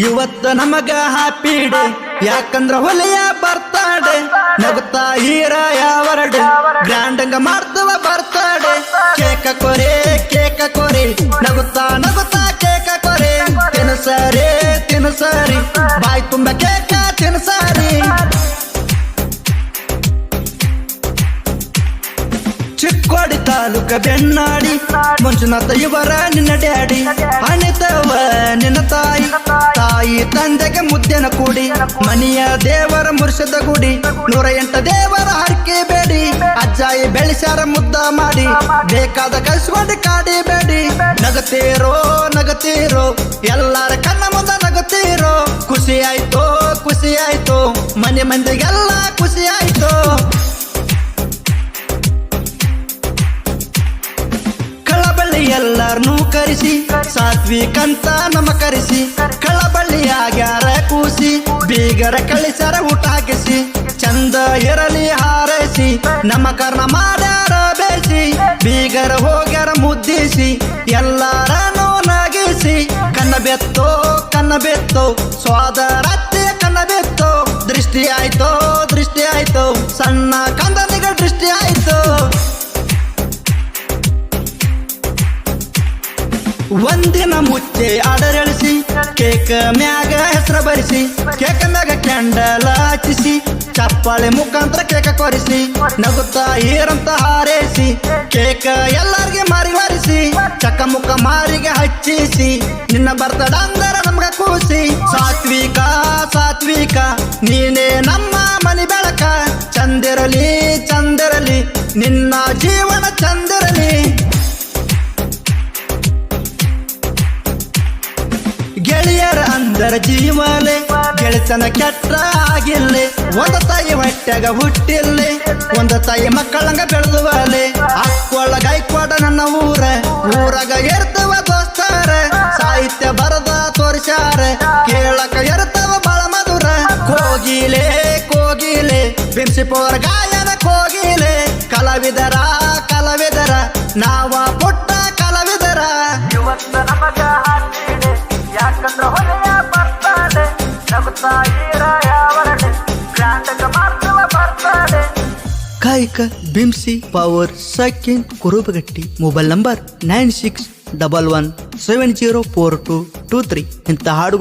ಇವತ್ತ ನಮಗ happy day ಯಾಕಂದ್ರ ಹೊಲೆಯ ಬರ್ತಾಡೆ ನಗುತ್ತಾ ಹೀರ ಯಾವರಡೆ. ಗ್ರಾಂಡಂಗ ಮಾಡ್ತವ ಬರ್ತಾಡೆ ಕೇಕ ಕೊರೆ ಕೇಕ ಕೊರೆ. ನಗುತ್ತಾ ನಗುತ್ತಾ ಕೇಕ ಕೊರೆ. ತಿನ್ಸರಿ ತಿನ್ಸರಿ. ಬಾಯಿ ತುಂಬ ಕೇಕ, ತಿನ್ಸರಿ. ಚಿಕ್ಕೋಡಿ ತಾಲೂಕ ಬೆನ್ನಾಡಿ. ಮಂಜುನಾಥ ಇವರ ನಿನ್ನ ಡ್ಯಾಡಿ ತಾಯಿ ತಾಯಿ ತಂದೆಗೆ ಮುದ್ದೆನ ಕೂಡಿ, ಮನೆಯ ದೇವರ ಮುರ್ಷದ ಗುಡಿ, ನೂರ ಎಂಟ ದೇವರ ಹರಕೆ ಬೇಡಿ, ಅಜ್ಜಾಯಿ ಬೆಳೆಸಾರ ಮುದ್ದ ಮಾಡಿ, ಬೇಕಾದ ಕಳ್ಸ್ಕೊಂಡು ಕಾಡಿ ಬೇಡಿ. ನಗತೀರೋ ನಗತೀರೋ, ಎಲ್ಲಾರ ಕಣ್ಣ ಮುಂದ ನಗತೀರೋ, ಖುಷಿ ಆಯ್ತು ಖುಷಿ ಆಯ್ತು, ಮನೆ ಮಂದಿಗೆಲ್ಲ ಖುಷಿ ಆಯ್ತು. ಕಳಬಳ್ಳಿ ಎಲ್ಲಾರನ್ನೂ ಕರೆಸಿ, ಸಾತ್ವಿಕಂತ ನಮ್ಮ ಕರೆಸಿ ಬೀಗರ ಕಳಿಸರ ಊಟ ಹಾಕಿಸಿ ಚಂದ ಇರಲಿ ಹಾರೈಸಿ, ನಮ್ಮ ಕರ್ಣ ಮಾಡ್ಯಾರ ಬೇಸಿ ಬೀಗರ ಹೋಗ್ಯಾರ ಮುದ್ದಿಸಿ, ಎಲ್ಲಾರನ್ನೂ ನಗಿಸಿ, ಕನ್ನ ಬೆತ್ತೋ ಕನ್ನ ಬೆತ್ತೋ, ಸ್ವಾದರತ್ತೆ ಕನ್ನ ಬೆತ್ತೋ, ದೃಷ್ಟಿ ಆಯ್ತೋ ಒಂದಿನ ಮುಚ್ಚೆ ಆಡರಳಿಸಿ, ಕೇಕ್ ಮ್ಯಾಗ ಹೆಸರ ಬರಿಸಿ, ಕೇಕ್ ಮ್ಯಾಗ ಕ್ಯಾಂಡಲ್ ಹಚ್ಚಿಸಿ ಚಪ್ಪಾಳೆ ಮುಖಾಂತರ ಕೇಕ ಕೊರಿಸಿ, ನಗುತ್ತಾ ಏರಂತ ಹಾರೈಸಿ, ಕೇಕ್ ಎಲ್ಲರಿಗೆ ಮಾರಿ ಮಾರಿಸಿ ಚಕ್ಕ ಮುಖ ಮಾರಿಗೆ ಹಚ್ಚಿಸಿ, ನಿನ್ನ ಬರ್ತಡ ಅಂದರ ನಮ್ಗ ಕೂಸಿ, ಸಾತ್ವಿಕ ಸಾತ್ವಿಕ, ನೀನೇ ನಮ್ಮ ಮನಿ ಬೆಳಕ, ಚಂದಿರಲಿ ಚಂದಿರಲಿ, ನಿನ್ನ ಜೀವನ ಚಂದಿರಲಿ. ಗೆಳೆಯರ ಅಂದರ ಜೀವಲೆ ಗೆಳೆತನ ಕೆಟ್ಟ ಆಗಿಲ್ಲೆ ಒಂದ ತಾಯಿ ಹೊಟ್ಟೆಗ ಹುಟ್ಟಿಲ್ಲೆ ಒಂದ ತಾಯಿ ಮಕ್ಕಳಂಗ ಬೆಳೆದುವಲೆ ಅಕ್ಕೊಳ ಗೈಕ್ವಾಡ ನನ್ನ ಊರ, ಊರಾಗ ಇರ್ತವ ದೋಸ್ತಾರ. ಸಾಹಿತ್ಯ ಬರದ ತೋರಿಸಾರ ಕೇಳಕ ಇರ್ತವ ಬಾಳ ಮಧುರ. ಕೋಗಿಲೆ ಕೋಗಿಲೆ, ಬಿಂಸಿಪೋರ ಗಾಯನ ಕೋಗಿಲೆ. ಕಲಾವಿದರ ಕಲಾವಿದರ, ನಾವ ಪುಟ್ಟ ಕಲಾವಿದರ. ಯಾಕಂದ್ರ ಹೊಲೆಯ ಬರ್ತಾಡೆ ನಗುತ್ತಾ ಯಾವರಡೆ ಬರ್ತಾಡೆ ಕಾಯಕ ಬಿಮ್ಸಿ power second Kurubagatti, mobile number nine six double one seven zero four two two three. ಇಂಥ ಹಾಡುಗಳು